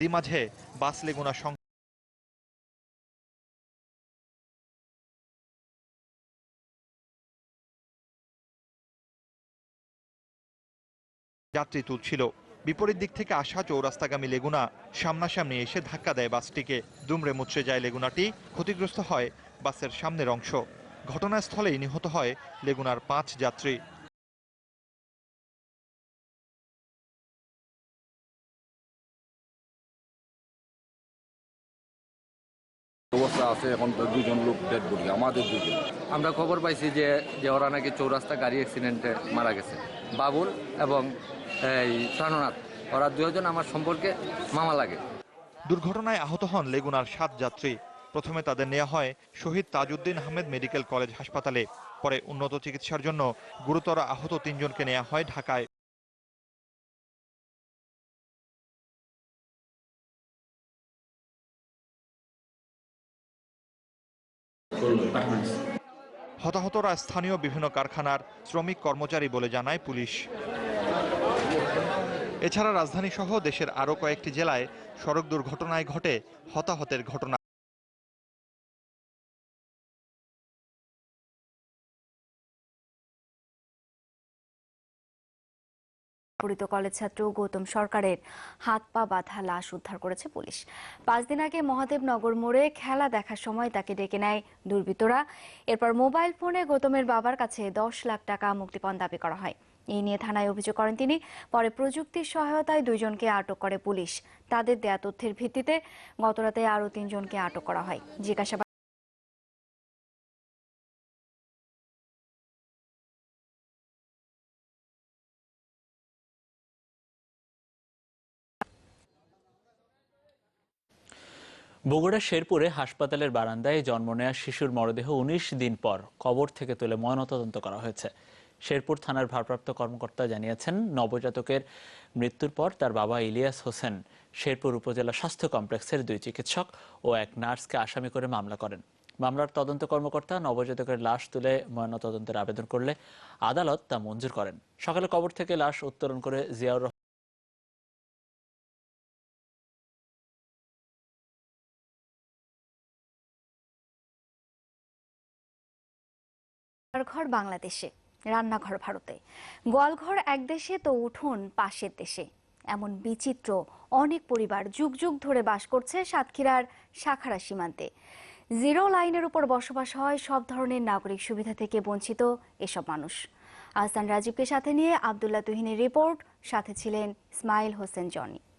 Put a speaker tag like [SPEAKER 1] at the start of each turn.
[SPEAKER 1] এরই মাঝে বাস লেগুনা সং যাত্রী তুলছিল। বিপরীত দিক থেকে আসা চৌরাস্তাগামী লেগুনা সামনাসামনি এসে ধাক্কা দেয় বাসটিকে। দুমড়ে মুচড়ে যায় লেগুনাটি। ক্ষতিগ্রস্ত হয় বাসের সামনের অংশ। ঘটনাস্থলেই নিহত হয় লেগুনার পাঁচ যাত্রী।
[SPEAKER 2] অবস্থা আছে, এখন দুজন লোক ডেড বডি আমাদের দুজন।
[SPEAKER 3] আমরা খবর পাইছি যে যে ওরা নাকি চৌরাস্তা গাড়ি অ্যাক্সিডেন্টে মারা গেছে। বাবুল এবং, এই, প্রাণনাথ, ওরা দুজন আমার সম্পর্কে মামা লাগে।
[SPEAKER 1] দুর্ঘটনায় আহত হন লেগুনার সাত যাত্রী। প্রথমে তাদের নেওয়া হয় শহীদ তাজউদ্দিন আহমেদ মেডিকেল কলেজ হাসপাতালে। পরে উন্নত চিকিৎসার জন্য গুরুতর আহত তিনজনকে নেওয়া হয় ঢাকায়। হতাহতরা স্থানীয় বিভিন্ন কারখানার শ্রমিক কর্মচারী বলে জানায় পুলিশ। এছাড়া রাজধানীসহ দেশের আরও কয়েকটি জেলায় সড়ক দুর্ঘটনায় ঘটে হতাহতের ঘটনা।
[SPEAKER 4] পরিত কলেজ ছাত্র গৌতম সরকারের হাত পা বাঁধা লাশ উদ্ধার করেছে পুলিশ। পাঁচ দিন আগে মহাদেবনগর মোড়ে খেলা দেখার সময় তাকে ডেকে নেয় দুর্বৃত্তরা। এরপর মোবাইল ফোনে গৌতমের বাবার কাছে দশ লাখ টাকা মুক্তিপণ দাবি করা হয়। এই নিয়ে থানায় অভিযোগ করেন তিনি। পরে প্রযুক্তির সহায়তায় দুইজনকে আটক করে পুলিশ। তাদের দেয়া তথ্যের ভিত্তিতে গতরাতে আরও তিনজনকে আটক করা হয়। জিজ্ঞাসাবাদ
[SPEAKER 5] বগুড়ার শেরপুরে হাসপাতালের বারান্দায় জন্ম নেওয়া শিশুর মরদেহ উনিশ দিন পর কবর থেকে তুলে ময়নাতদন্ত করা হয়েছে। শেরপুর থানার ভারপ্রাপ্ত কর্মকর্তা জানিয়েছেন, নবজাতকের মৃত্যুর পর তার বাবা ইলিয়াস হোসেন শেরপুর উপজেলা স্বাস্থ্য কমপ্লেক্সের দুই চিকিৎসক ও এক নার্সকে আসামি করে মামলা করেন। মামলার তদন্ত কর্মকর্তা নবজাতকের লাশ তুলে ময়নাতদন্তের আবেদন করলে আদালত তা মঞ্জুর করেন। সকালে কবর থেকে লাশ উত্তোলন করে জিয়াউর
[SPEAKER 4] ঘর বাংলাদেশে, রান্নাঘর ভারতে। গোয়ালঘর এক দেশে তো উঠোন পাশের দেশে। এমন বিচিত্র অনেক পরিবার যুগ যুগ ধরে বাস করছে সাতক্ষীরার শাখারা সীমান্তে। জিরো লাইনের উপর বসবাস হয় সব ধরনের নাগরিক সুবিধা থেকে বঞ্চিত এসব মানুষ। আহসান রাজীবকে সাথে নিয়ে আবদুল্লাহ তুহিনের রিপোর্ট, সাথে ছিলেন ইসমাইল হোসেন জনি।